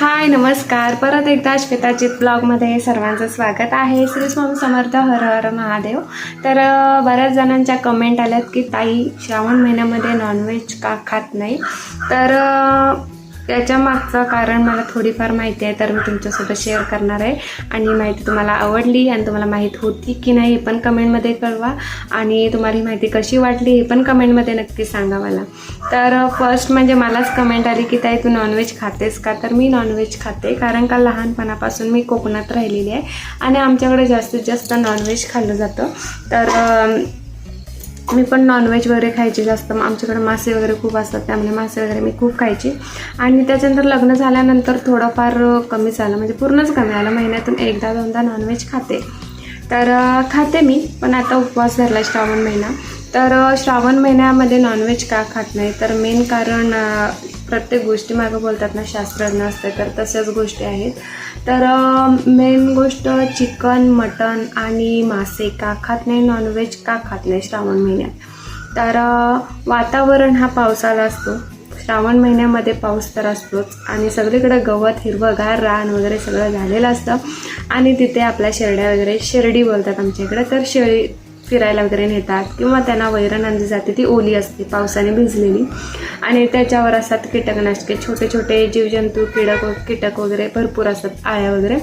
हाय नमस्कार. परत एकदा श्वेताचित ब्लॉगमध्ये सर्वांचं स्वागत आहे. श्री स्वामी समर्थ हर हर महादेव. तर बऱ्याच जणांच्या कमेंट आल्यात की ताई श्रावण महिन्यामध्ये नॉनव्हेज का खात नाही? तर त्याच्या मागचं कारण मला थोडीफार माहिती आहे तर मी तुमच्यासोबत शेअर करणार आहे. आणि माहिती तुम्हाला आवडली आणि तुम्हाला माहीत होती की नाही हे पण कमेंटमध्ये कळवा. आणि तुम्हाला ही माहिती कशी वाटली हे पण कमेंटमध्ये नक्की सांगा मला. तर फर्स्ट म्हणजे मलाच कमेंट आली की ताई तू नॉनव्हेज खातेस का? तर मी नॉनव्हेज खाते कारण का लहानपणापासून मी कोकणात राहिलेली आहे. आणि आमच्याकडे जास्तीत जास्त नॉनव्हेज खाल्लं जातं. तर मी पण नॉनव्हेज वगैरे खायची जास्त. मग आमच्याकडे मासे वगैरे खूप असतात त्यामुळे मासे वगैरे मी खूप खायची. आणि त्याच्यानंतर लग्न झाल्यानंतर थोडंफार कमी झालं म्हणजे पूर्णच कमी आलं महिन्यातून एकदा दोनदा नॉनव्हेज खाते. तर खाते मी पण आता उपवास धरला श्रावण महिना. तर श्रावण महिन्यामध्ये नॉनव्हेज का खात नाही? तर मेन कारण प्रत्येक गोष्टी मागं बोलतात ना शास्त्रज्ञ असते तर तशाच गोष्टी आहेत. तर मेन गोष्ट चिकन मटन आणि मासे का खात नाही नॉनव्हेज का खात नाही श्रावण महिन्यात? तर वातावरण हा पावसाला असतो. श्रावण महिन्यामध्ये पाऊस तर असतोच आणि सगळीकडे गवत हिरवंगार रान वगैरे सगळं झालेलं असतं आणि तिथे आपल्या शेरड्या वगैरे शिर्डी बोलतात आमच्या इकडे. तर शेळी फिरायला वगैरे नेतात किंवा त्यांना वैरण आणली जाते ती ओली असते पावसाने भिजलेली. आणि त्याच्यावर असतात कीटकनाशके छोटे छोटे जीवजंतू कीडक कीटक वगैरे भरपूर असतात आळ्या वगैरे.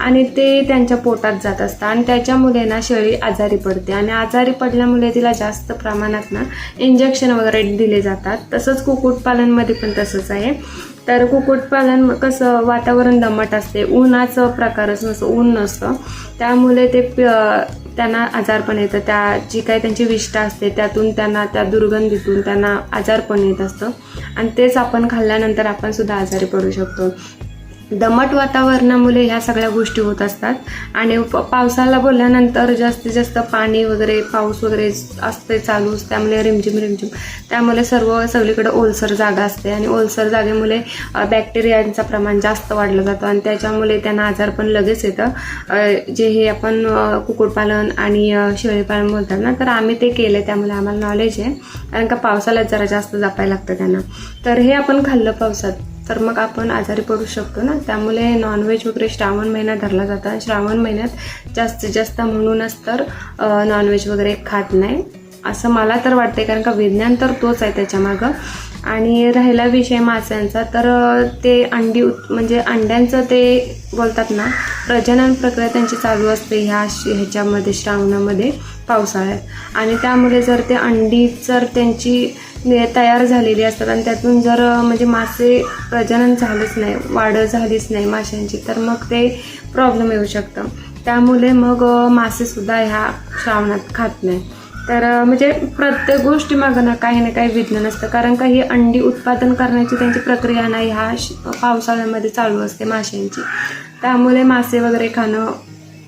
आणि ते त्यांच्या पोटात जात असतात आणि त्याच्यामुळे ना शेळी आजारी पडते. आणि आजारी पडल्यामुळे तिला जास्त प्रमाणात ना इंजेक्शन वगैरे दिले जातात. तसंच कुक्कुटपालनमध्ये पण तसंच आहे. तर कुक्कुटपालन कसं वातावरण दमट असते उन्हाचं प्रकारच नसतं ऊन नसतं. त्यामुळे ते प- त्यांना आजारपण येतं त्या जी काही त्यांची विष्ठा असते त्यातून त्यांना त्या दुर्गंधीतून त्यांना आजारपण येत असतं. आणि तेच आपण खाल्ल्यानंतर आपण सुद्धा आजारी पडू शकतो. दमट वातावरणामुळे ह्या सगळ्या गोष्टी होत असतात. आणि प- पावसाला बोलल्यानंतर जास्तीत जास्त पाणी वगैरे पाऊस वगैरे असते चालूच त्यामुळे रिमझिम रिमझिम. त्यामुळे सर्व सगळीकडे ओलसर जागा असते. आणि ओलसर जागेमुळे बॅक्टेरियांचं प्रमाण जास्त वाढलं जातं. आणि त्याच्यामुळे त्यांना आजार पण लगेच येतं. जे हे आपण कुक्कुटपालन आणि शेळीपालन बोलतात ना तर आम्ही ते केलं त्यामुळे आम्हाला नॉलेज आहे. कारण का पावसाला जरा जास्त जपायला लागतं त्यांना. तर हे आपण खाल्लं पावसात. तर मग आपण आजारी पडू शकतो ना. त्यामुळे नॉनव्हेज वगैरे श्रावण महिना धरला जातो. आणि श्रावण महिन्यात जास्तीत जास्त म्हणूनच तर नॉनव्हेज वगैरे खात नाही. असं मला तर वाटते कारण का विज्ञान तर तोच आहे त्याच्यामागं. आणि राहिला विषय माशांचा तर ते अंडी उत् म्हणजे अंड्यांचं ते बोलतात ना प्रजनन प्रक्रिया त्यांची चालू असते ह्या श- ह्याच्यामध्ये श्रावणामध्ये पावसाळ्यात. आणि त्यामुळे जर ते अंडी जर त्यांची तयार झालेली असतात आणि त्यातून जर म्हणजे मासे प्रजनन झालंच नाही वाढ झालीच नाही माशांची तर मग ते प्रॉब्लेम येऊ शकतं. त्यामुळे मग मासेसुद्धा ह्या श्रावणात खात नाही तर म्हणजे प्रत्येक गोष्टी मागं ना काही ना काही विज्ञान असतं कारण का ही अंडी उत्पादन करण्याची त्यांची प्रक्रिया नाही ह्या श- पावसाळ्यामध्ये चालू असते माशांची. त्यामुळे मासे वगैरे खाणं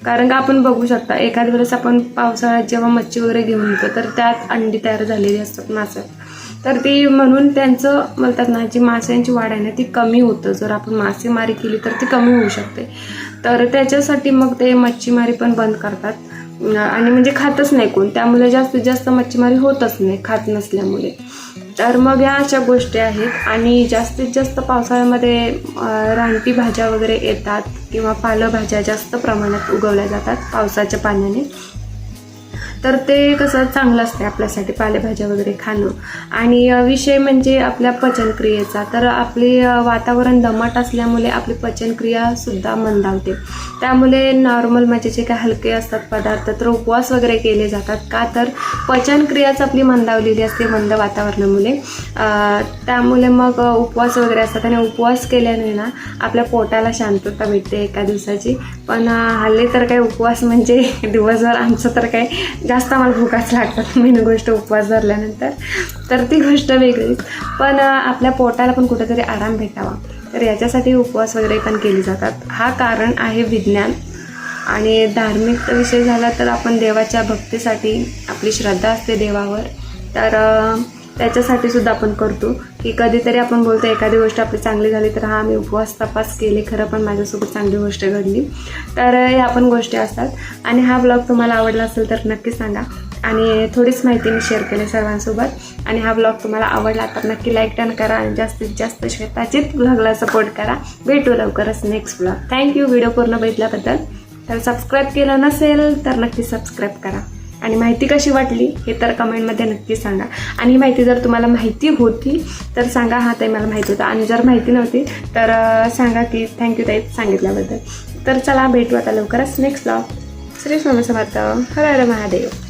कारण का आपण बघू शकता एखाद्या वेळेस आपण पावसाळ्यात जेव्हा मच्छी वगैरे घेऊन येतो तर त्यात अंडी तयार झालेली असतात माशात. तर ती म्हणून त्यांचं म्हणतात ना जी माशांची वाढ आहे ना ती कमी होतं. जर आपण मासेमारी केली तर ती कमी होऊ शकते. तर त्याच्यासाठी मग ते मच्छीमारी पण बंद करतात. आणि म्हणजे खातच नाही कोण. त्यामुळे जास्तीत जास्त मच्छीमारी होतच नाही खात नसल्यामुळे. तर मग या अशा गोष्टी आहेत आणि जास्तीत जास्त पावसाळ्यामध्ये रानटी भाज्या वगैरे येतात किंवा पालेभाज्या जास्त प्रमाणात उगवल्या जातात पावसाच्या पाण्याने. तर ते कसं चांगलं असते आपल्यासाठी पालेभाज्या वगैरे खाणं. आणि विषय म्हणजे आपल्या पचनक्रियेचा. तर आपले वातावरण दमट असल्यामुळे आपली पचनक्रियासुद्धा मंदावते. त्यामुळे नॉर्मल म्हणजे जे काही हलके असतात पदार्थ तर उपवास वगैरे केले जातात. का तर पचनक्रियाच आपली मंदावलेली असते मंद वातावरणामुळे. त्यामुळे मग उपवास वगैरे असतात. आणि उपवास केल्याने ना आपल्या पोटाला शांतता भेटते एका दिवसाची. पण हल्ले हल्ली तर काही उपवास म्हणजे दिवसभर आमचं तर काही जास्त आम्हाला भूकाच लागतात. मेन गोष्ट उपवास धरल्यानंतर. तर ती गोष्ट वेगळीच. पण आपल्या पोटाला पण कुठेतरी आराम भेटावा. तर याच्यासाठी उपवास वगैरे पण केले जातात. हा कारण आहे विज्ञान. आणि धार्मिक विषय झाला तर आपण देवाच्या भक्तीसाठी आपली श्रद्धा असते देवावर. तर त्याच्यासाठी सुद्धा आपण करतो. की कधीतरी आपण बोलतो एखादी गोष्ट आपली चांगली झाली तर हा मी उपवास तपास केले खरं पण माझ्यासोबत चांगली गोष्ट घडली. तर ह्या पण गोष्टी असतात. आणि हा ब्लॉग तुम्हाला आवडला असेल तर नक्की सांगा. आणि थोडीच माहिती मी शेअर केली सर्वांसोबत. आणि हा ब्लॉग तुम्हाला आवडला तर नक्की लाईक डन करा आणि जास्तीत जास्त श्वेताचीच ब्लॉगला सपोर्ट करा. भेटू लवकरच नेक्स्ट ब्लॉग थँक्यू व्हिडिओ पूर्ण बघितल्याबद्दल. तर सबस्क्राईब केलं नसेल तर नक्की सबस्क्राईब करा. आणि माहिती कशी वाटली हे तर कमेंटमध्ये नक्की सांगा. आणि माहिती जर तुम्हाला माहिती होती तर सांगा. हा ताई मला माहिती होतं. आणि जर माहिती नव्हती तर सांगा की थँक्यू ताई सांगितल्याबद्दल. तर चला भेटू आता लवकरच नेक्स्ट ब्लॉग श्री स्वामी समर्थ. हर हर महादेव.